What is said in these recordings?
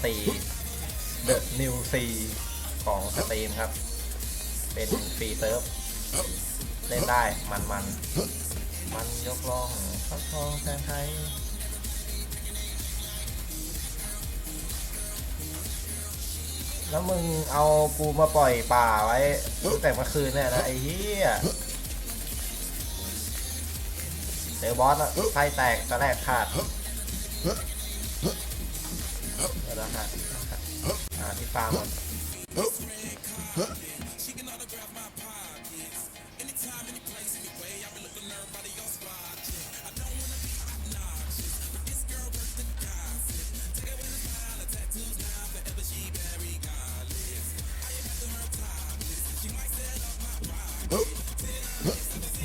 อซีเดอะนิวซีของสตรีมครับ เป็นฟรีเซิร์ฟ เล่นได้มันมันมันยกล่องฟักทองแทนไทยแล้วมึงเอากูมาปล่อยป่าไว้ตั้งแต่เมื่อคืนเนี่ยนะไอ้เหี้ยเจอบอสไส้แตกตะแรกขาด เดี๋ยวนะฮะหาที่ฟามก่อน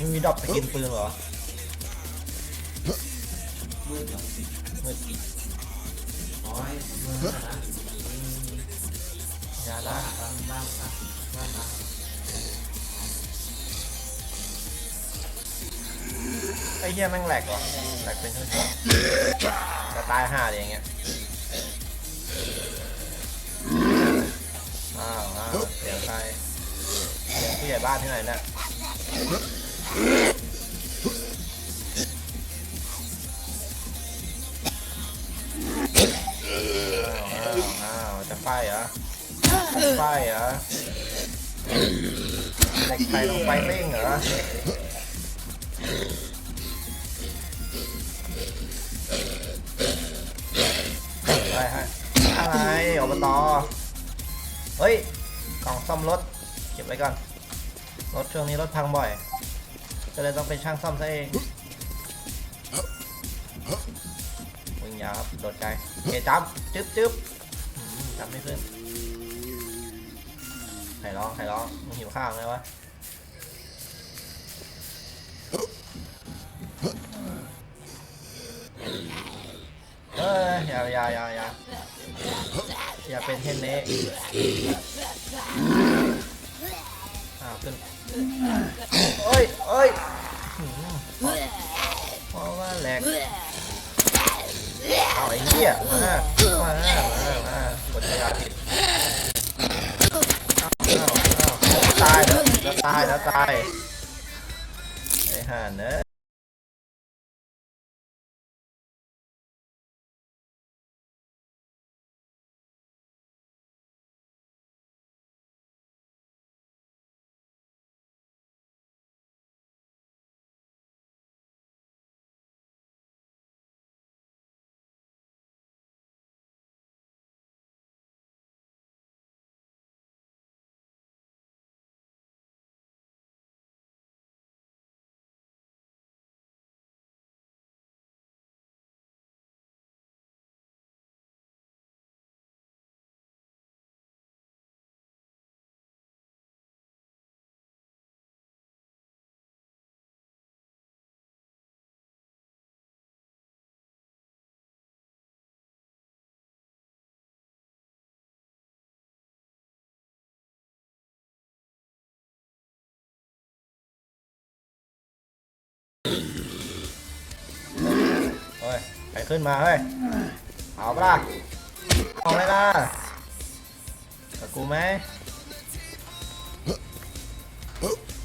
มึงมีดรอปสกินปืนเหรอมืด เหรอมืดอ๋อไอ้มืดนะยาบ้าละบ้าบ้าบ้าบ้าไอ้เหี้ยแม่งแหลกว่ะแหลกเป็นช่วงๆจะตายห่าอย่างเงี้ยอ้าวอ้าวเสียงใครเสียงผู้ใหญ่บ้านที่ไหนเนี่ย จะไฟเหรอจะไฟเหรอเหล็กไฟลงไฟเร่งเหรออะไรฮะอะไรอบตเฮ้ย กล่องซ่อมรถ เก็บไว้ก่อน รถช่วงนี้รถพังบ่อย ก็เลยต้องเป็นช่างซ่อมซะเองวิ่งยาวครับ โดดใจเอจับจึ๊บจึ๊บ จับไม่ขึ้นใครร้องใครร้องมึงหิวข้าวไหมวะเอออย่าอย่าอย่าอย่าอย่าเป็นเช่นนี้อ้าวขึ้นเอ้ยเอ้ยเพราะว่าแหลก เอาไอ้เหี้ยมามามามากดยาผิดอ้าวอ้าวอ้าตายแล้วตายแล้วตายไอ้ห่านเนอ เฮ้ยไปขึ้นมาเฮ้ย เอาปะล่ะเอาไหมล่ะกับกูไหม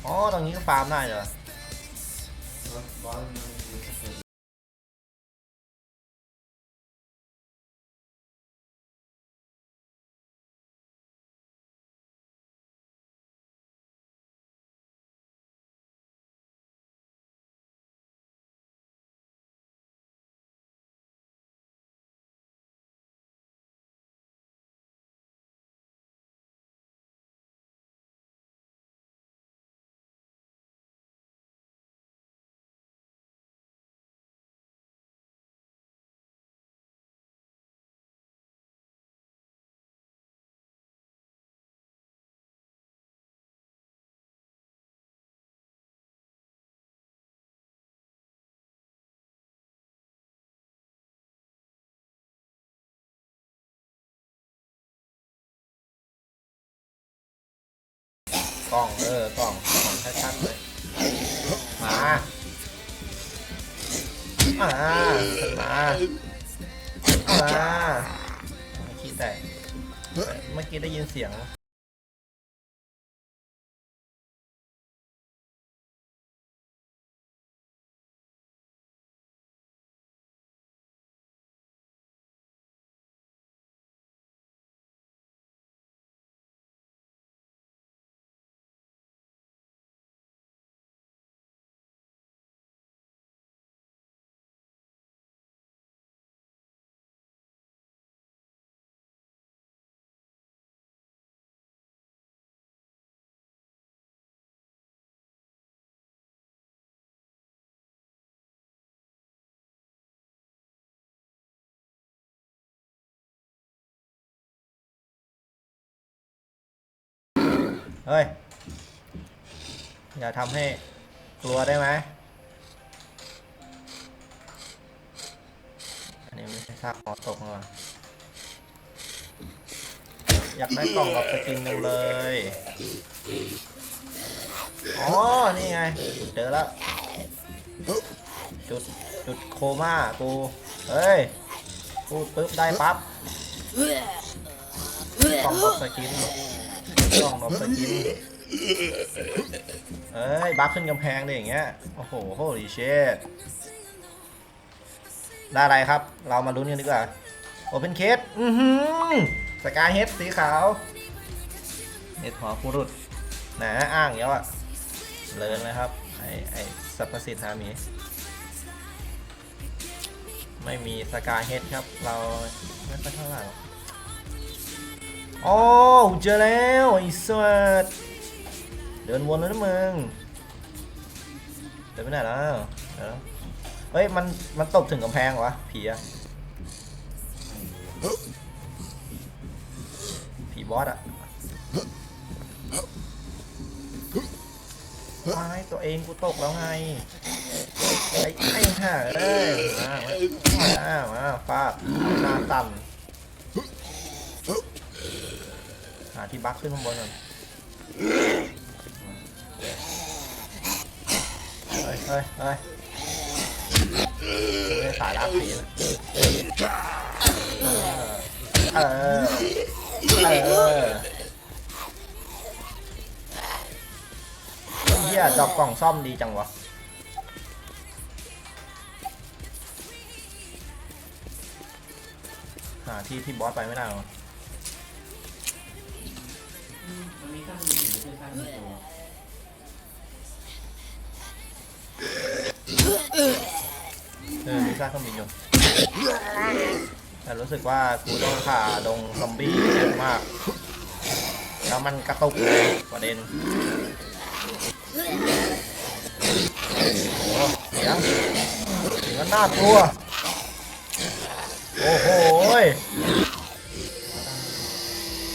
อ๋อตรงนี้ก็ฟาร์มได้เหรอ กล้องเออกล้องของชัดๆเลยมามามามาขี้แตกเมื่อกี้ได้ยินเสียง เฮ้ย อย่าทำให้กลัวได้ไหมอันนี้ไม่ใช่ซากหอตกมาอยากได้กล่องกับสกินจังเลย อ๋อ นี่ไง เจอแล้ว จุด จุดโคม่ากู เฮ้ยพูปุ๊บได้ปั๊บกล่องกับสกิน กล่องกับสกินเอ้ยบักขึ้นกำแพงเลยอย่างเงี้ย โอ้โหโหดีเชดได้อะไรครับ เรามาลุ้นกันดีกว่าโอเพนเคสอือหือสกายเฮดสีขาวเฮดหัวผู้รุดหนาอ้างเยอะอะเลินเลยครับ ไอไอสัพพสิทธามี ไม่มีสกายเฮดครับ เราไม่ค่อยเท่าไหร่ อกโอ้เจอแล้วไอ้สวัสดเดินวนแล้วนะมึงเดินไปไหนแล้วเดี๋ยวนะเฮ้ยมันมันตบถึงกำแพงเหรอวะผีอะผีบอสอะวายตัวเองกูตกแล้วไงไอ้ไอ้ห่าเอ้ยมามามามาฟาดหน้าตันหาที่บักขึ้นข้างบนก่อนเฮ้ยเฮ้ยเฮ้ยไม่ได้สายลากผีนะเออเออเฮียดอกกล่องซ่อมดีจังวะหาที่ที่บอสไปไม่ได้หรอ มันมีข้างมีอยู่ด้วยข้างมีตัวเออมีซากเครื่องบินอยู่แต่รู้สึกว่ากูต้องผ่าดงซอมบี้เยอะมาก แล้วมันกระตุกเลยประเด็นโอ้โหเสียงเสียงก็น่ากลัว โอ้โหย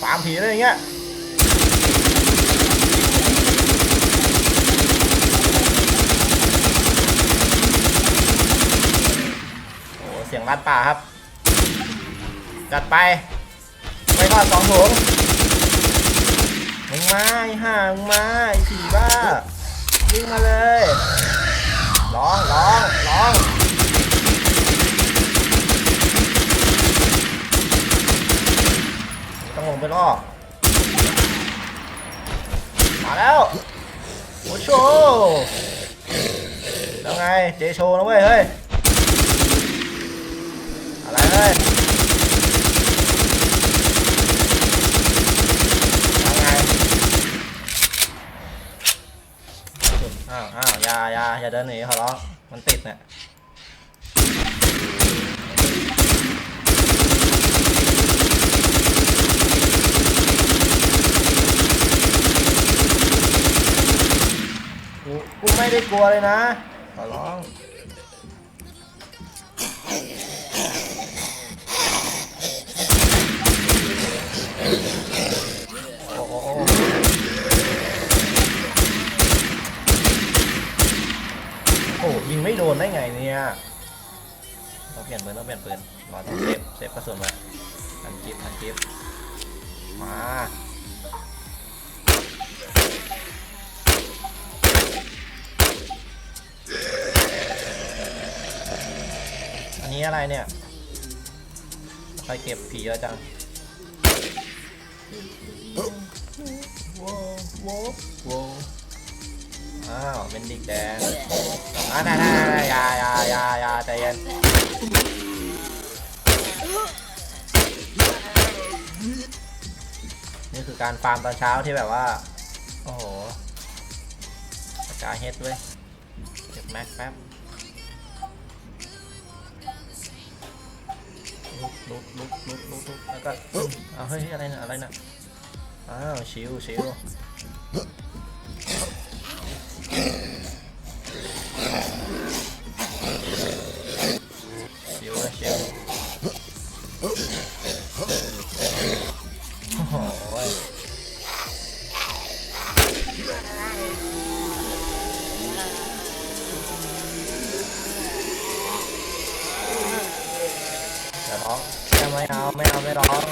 ตามผีเลยอย่างเงี้ย โอ้โห เสียงลัดป่าครับ จัดไปไม่ทอดสองถุงมึงมาไอ้ห่ามึงมาไอ้ผีบ้าวิ่งมาเลยร้องร้องร้องต้องลงไปล่อมาแล้วโอ้โชแล้วไงเจโชว์นะเว้ยเฮ้ย ไรเฮ้ยยังไงอ้าวอ้าวอย่าอย่าอย่าเดินหนีขอร้องมันติดเนี่ยกูกูไม่ได้กลัวเลยนะขอร้อง โอ้ยิงไม่โดนได้ไงเนี่ยต้องเปลี่ยนปืนต้องเปลี่ยนปืนรอต้องเซฟเซฟกระสุนไว้ทันกิฟทันกิฟมาอันนี้อะไรเนี่ยใครเก็บผีเยอะจัง โว้โว้โว้อ้าวเป็นดิกแดงอ่าได้ได้ได้อยาอยาอยาอยาใจเย็นนี่คือการฟาร์มตอนเช้าที่แบบว่า โอ้โหสกายเฮดเว้ยเก็บแม็กแป๊บลุกลุกลุกลุก ลุกลุกแล้วก็เอาเฮ้ยอะไรนะอะไรนะอ้าวชิวชิว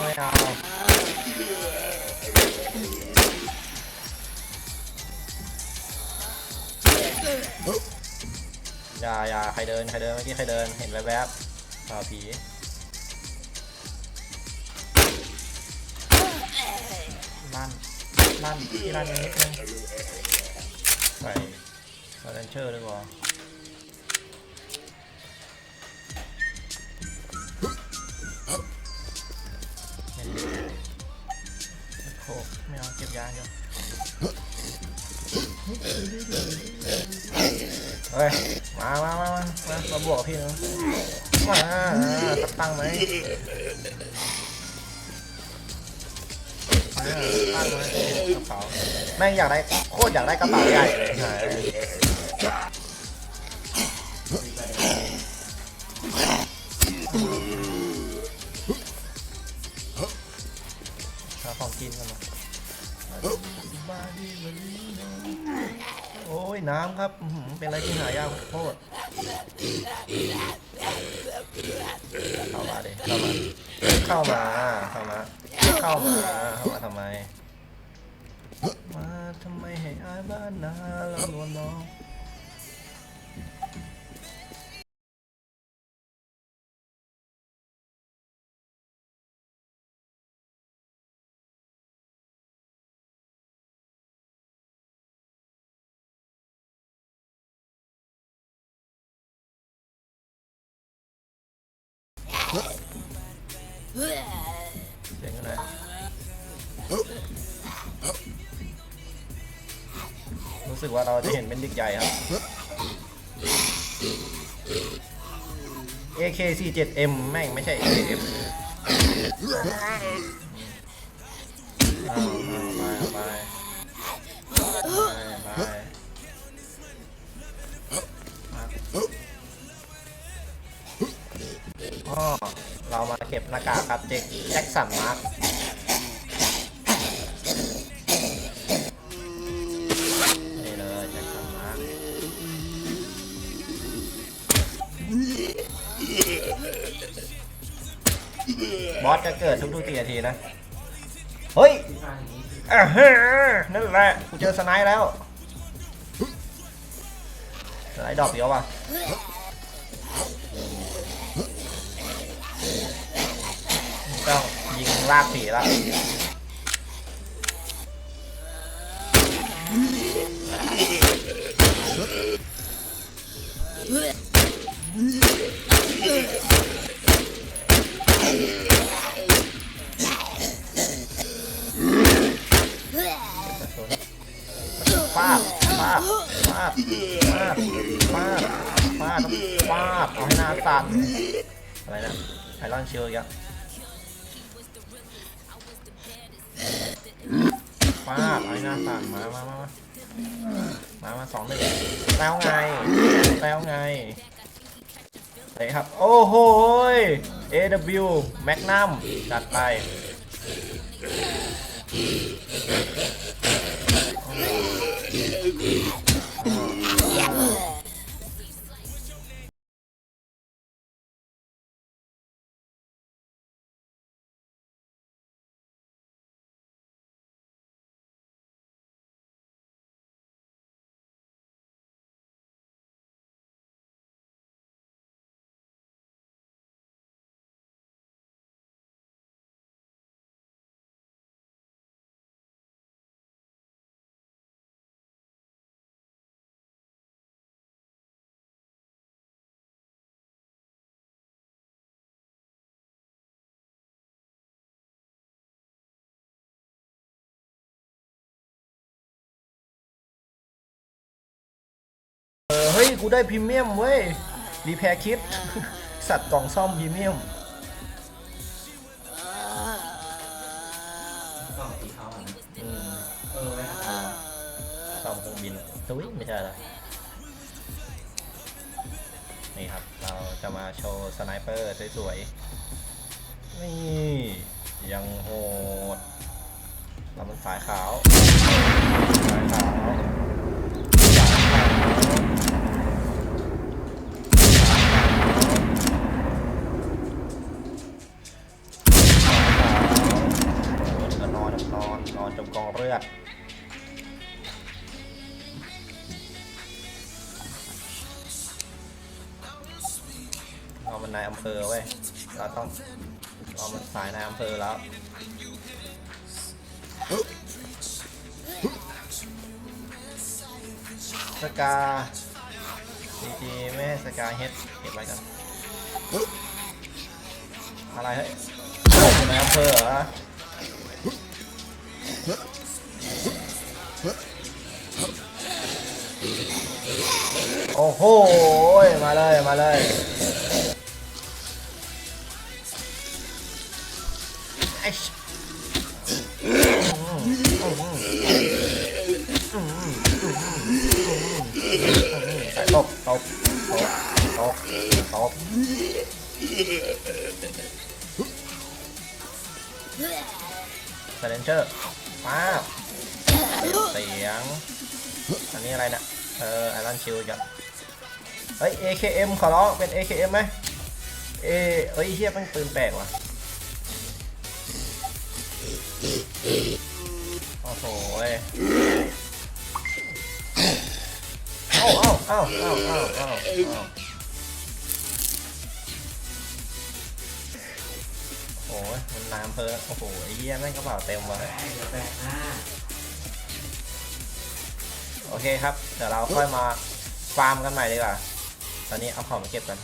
ไม่ร้องไม่เอาอย่าอย่าใครเดินใครเดินเมื่อกี้ใครเดินเห็นแวบๆอ่าผีลั่นลั่นที่ลั่นนิดนึงใส่เลนเชอร์ดีกว่า เฮ้ย มามามามามามาบวกกับพี่นะมาตัดตั้งไหมมาตั้งไหมกระเป๋าแม่งอยากได้ โคตรอยากได้กระเป๋าใหญ่เลย ครับอื้อหือเป็นอะไรที่หายากโคตรเข้ามาดิเข้ามา เข้ามา เข้ามา เข้ามา เข้ามาทำไม มาทำไมให้อายบ้านนาเราลวนน้อง เสียงอะไรรู้สึกว่าเราจะเห็นเป็นดิกใหญ่ครับ AK47M แม่งไม่ใช่ AKM ไปไปไปไป เรามาเก็บหน้ากากครับเจ็คแจ็คสันมาร์คนี่เลยแจ็คสันมาร์คบอสจะเกิดทุกๆสี่นาทีนะ เฮ้ยที่ข้างอย่างนี้คืออ่าฮะนั่นแหละกูเจอสไนด์แล้วสไนด์ดอกเดียวว่ะ ลากผีแล้วฟาดฟาดฟาดฟาดฟาดฟาดฟาดเอาให้หน้าสั่นอะไรนะไอรอนเชียวอีกแป้าไอ้หน้าต่างมามามามามามาสองหนึ่งแล้วไงแล้วไงเตยครับ โอ้โห AW แมกนัมจัดไป กูได้พรีเมียมเว้ย รีแพร์คิด สัตว์กล่องซ่อมพรีเมียมกล่องสีเทาอะนะอืมเออไว้ครับซ่อมเครื่องบินอะทวิไม่ใช่เหรอนี่ครับ เราจะมาโชว์สไนเปอร์สวยๆ นี่ ยังโหดเรามันสายขาว สายขาว สายขาว ก็นอนนอนนอนจมก องเอดเรามันนายอำเภอเว้ย เราต้องเรามันสายนายอำเภอแล้วสกาจีจีไม่สกาเฮ็ดเก็บไว้กันอะไรเฮ้ยนายอำเภอเหรอ โอ้โห มาเลย มาเลยไอ้ชอืมอืมอืมอืมอืมอืมอืมใส่ตบตบตบตบตบสเลนเจอร์ป้าเสียง อันนี้อะไรนะ เออไอรอนชิลจ้ะเฮ้ย AKM ขอร้องเป็น AKM ไหมเอเฮ้ยเฮียมันปืนแปลกว่ะโอ้โหเอ้าเอ้าเอ้าเอ้าเอ้าเอ้าเอ้โอ้ยมันน้ำเพอโอ้โหไอ้เหี้ยแม่งกระเป๋าเต็มว่ะ โอเคครับ เดี๋ยวเราค่อยมาฟาร์มกันใหม่ดีกว่า ตอนนี้เอาของมาเก็บกัน